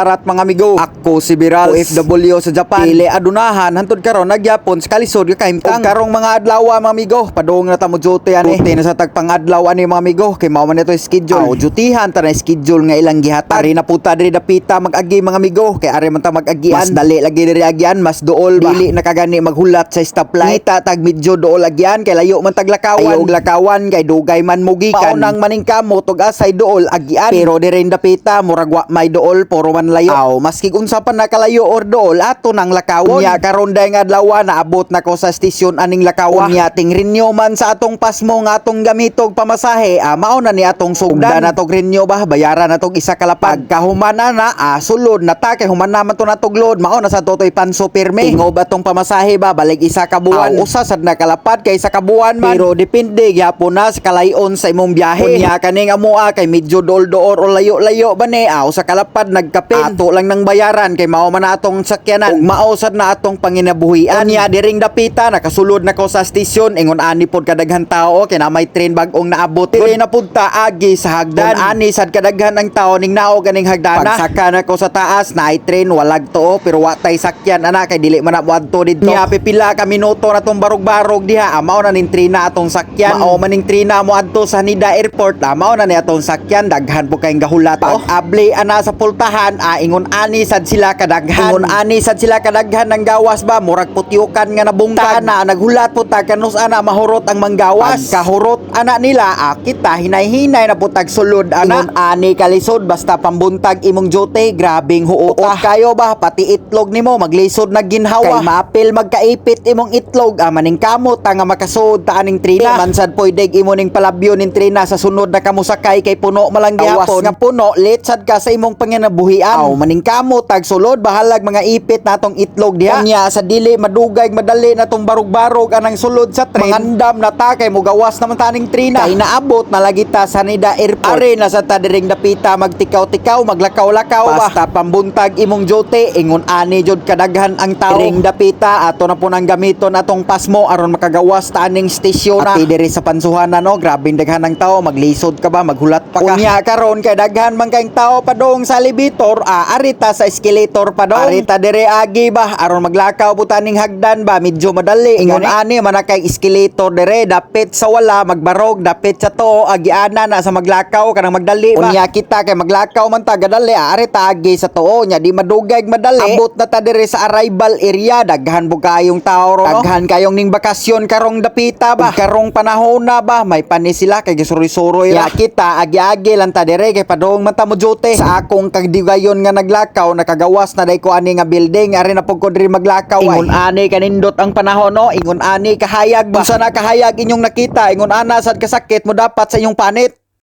Sararat mga amigo. Ako si Biral OFW sa Japan. Dili adunahan hantod karon nagyapon sa kalisod ka kahimtang. Karong mga adlaw mga amigo, padung na ta mo duty ani. Duty na sa tagpang adlaw ani mga amigo kay mao man ito schedule. Aw dutihan ta na schedule nga ilang gihatag. Ari na puta diri dapita mag-agi mga amigo kay ari man ta mag-agian. Mas dali lagi diri agian, mas duol ba. Dili nakagani maghulat sa stoplight. Kita tag medyo duol agian kay layo man taglakawan. Ayaw og lakawan kay dugay man mugikan. Paunang maning kamo tug asay duol agian. Pero diri dapita murag wa may duol puro man layo. Aw maski unsa pa nakalayo or duol ato nang lakawon. Unya karon day nga adlaw naabot na ko sa stasyon aning lakawa. Unya ting renew man sa atong pasmo nga atong gamitog pamasahe. Ah, mao na ni atong sugdan na tog renew ba bayaran na tog isa kalapag. Kahumana na ah, sulod na ta kay human naman to natog load mao na sa totoy panso pirme. Tingob atong pamasahe ba balik isa ka buwan. Aw, usa sad na kalapad kay isa ka buwan man. Pero depende gyapon na sa kalayon sa imong biyahe. Unya kaning amoa kay medyo dol-door o layo-layo ba ni aw sa kalapad nagkapin. Ato lang nang bayaran kay mao man atong sakyanan. Ug mao sad na atong panginabuhian. Unya diring dapita nakasulod na ko sa stasyon ingon ani pod kadaghan tao kay na may train bag-ong naabot. Diri na punta agi sa hagdan. Kung ani sad kadaghan ang tao ning nao ganing hagdana. Pagsaka na ko sa taas na train walag to pero wa tay sakyan ana kay dili man na moadto didto. Nya pipila ka minuto na tong barog-barog diha amaw na ning train na atong sakyan. Mao man ning train na mo adto sa Hanida Airport amaw na ni atong sakyan daghan po kayong gahulat. Pag able ana sa pultahan ingon ani sad sila kadaghan. Ingon ani sad sila kadaghan ng gawas ba murag putyukan nga nabungtad na naghulat po tag kanus ana mahurot ang manggawas. Kahurot ana nila ah, kita hinay-hinay na putag sulod ana. Ingon ani kalisod basta pambuntag imong jote grabing huota. kayo ba pati itlog nimo maglisod na ginhawa. Kay mapil magkaipit imong itlog ah, maning kamot nga makasud ta aning trina. Mansad poydeg imo ning palabyo ning trina sa sunod na kamusakay kay puno malang gyapon. nga puno litsad ka sa imong panginabuhian. Aw maning kamot tag sulod bahalag mga ipit natong itlog diha. Unya sa dili madugay madali natong barog-barog anang sulod sa train. Mangandam na ta kay mugawas naman taning trina. Kay naabot na lagi ta sa Nida Airport. Are na sa tadiring dapita magtikaw-tikaw maglakaw-lakaw ba. Basta pambuntag imong jote ingon ani jud kadaghan ang tao. Diring dapita ato na po nang gamiton atong pasmo aron makagawas ta aning stasyon. At diri sa pansuhan no grabing daghan ang tao maglisod ka ba maghulat pa ka. Unya karon kay daghan man kayong tao padong sa elevator ah, arita sa escalator pa dong. Arita dire agi ba aron maglakaw po taning hagdan ba medyo madali. Ingon ani man na kay escalator dire dapit sa wala magbarog dapit sa to agiana na sa maglakaw kanang magdali ba. Unya kita kay maglakaw man ta gadali ah, arita agi sa to nya di madugay madali. Abot na ta dire sa arrival area daghan bu kayong tao ro. Daghan kayong ning bakasyon karong dapita ba. Karong panahon na ba may pani sila kay gisuroy-suroy ra. kita agi-agi lang ta dire kay padong man ta mo. Sa akong kagdigayon nga naglakaw nakagawas na day ko ani nga building ari na pug ko diri maglakaw. Ingon ani kanindot ang panahon no. Ingon ani kahayag ba. Unsa na kahayag inyong nakita ingon ana sad kasakit mo dapat sa inyong panit.